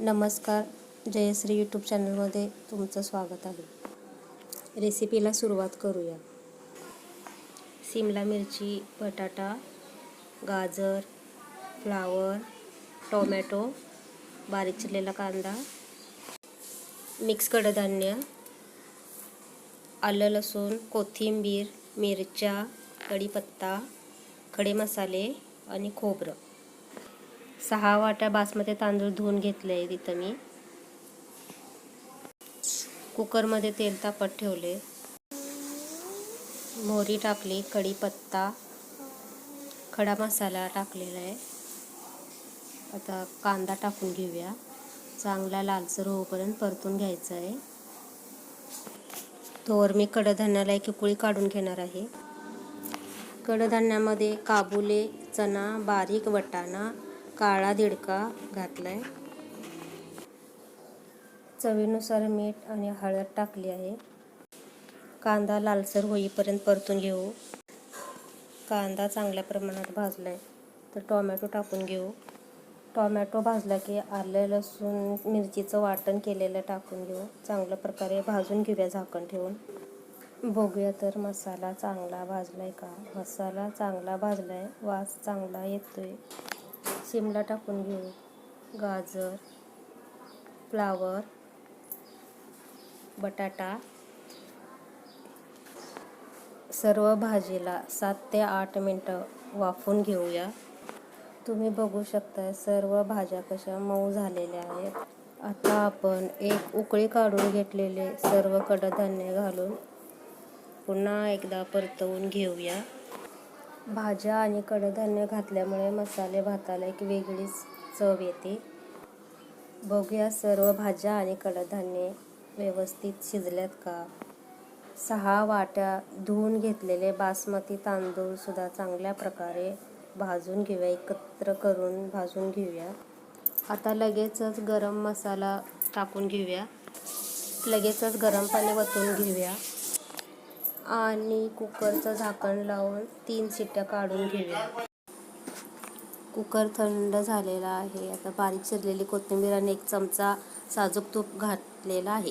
नमस्कार जयश्री यूट्यूब चॅनलमध्ये तुमचं स्वागत आहे. रेसिपीला सुरुवात करूया. सिमला मिरची बटाटा गाजर फ्लावर टोमॅटो बारीक चिरलेला कांदा मिक्स कडधान्य आलं लसूण कोथिंबीर मिरच्या कढीपत्ता खडे मसाले आणि खोबरं. सहा वाट्या बासमती तांदूळ धुवून घेतले आहे तिथं मी. कुकरमध्ये तेल तापत ठेवले. मोहरी टाकली कढीपत्ता खडा मसाला टाकलेला आहे. आता कांदा टाकून घेऊया. चांगला लालसर होऊपर्यंत परतून घ्यायचा आहे. तोवर मी कडधान्याला एक उकळी काढून घेणार आहे. कडधान्यामध्ये काबुले चना बारीक वटाणा काळा दिडका घातलाय. चवीनुसार मीठ आणि हळद टाकली आहे. कांदा लालसर होईपर्यंत परतून घेऊ. कांदा चांगल्या प्रमाणात भाजलाय तर टोमॅटो टाकून घेऊ. टोमॅटो भाजला की आलं लसूण मिरचीचं वाटण केलेलं टाकून घेऊ. चांगल्या प्रकारे भाजून घेऊया झाकण ठेवून. बघूया तर मसाला चांगला भाजलाय का? मसाला चांगला भाजलाय. वास चांगला येतोय. शिमला टाकून घेऊ. गाजर फ्लावर बटाटा सर्व भाजीला सात ते आठ मिनटं वाफून घेऊया. तुम्ही बघू शकता सर्व भाज्या कशा मऊ झालेल्या आहेत. आता आपण एक उकळी काढून घेतलेले सर्व कडधान्य घालून पुन्हा एकदा परतवून घेऊया. भाज्या आणि कडधान्य घातल्यामुळे मसाले भाताला एक वेगळीच चव येते. बघूया सर्व भाज्या आणि कडधान्ये व्यवस्थित शिजल्यात का? सहा वाट्या धुवून घेतलेले बासमती तांदूळसुद्धा चांगल्या प्रकारे भाजून घेऊया एकत्र करून भाजून घेऊया. आता लगेचच गरम मसाला टाकून घेऊया. लगेचच गरम पाणी वतून घेऊया. आणि कुकरचं झाकण लावून तीन शिट्ट्या काढून घेऊया. कुकर थंड झालेला आहे. आता बारीक चिरलेली कोथिंबीर आणि एक चमचा साजूक तूप घातलेला आहे.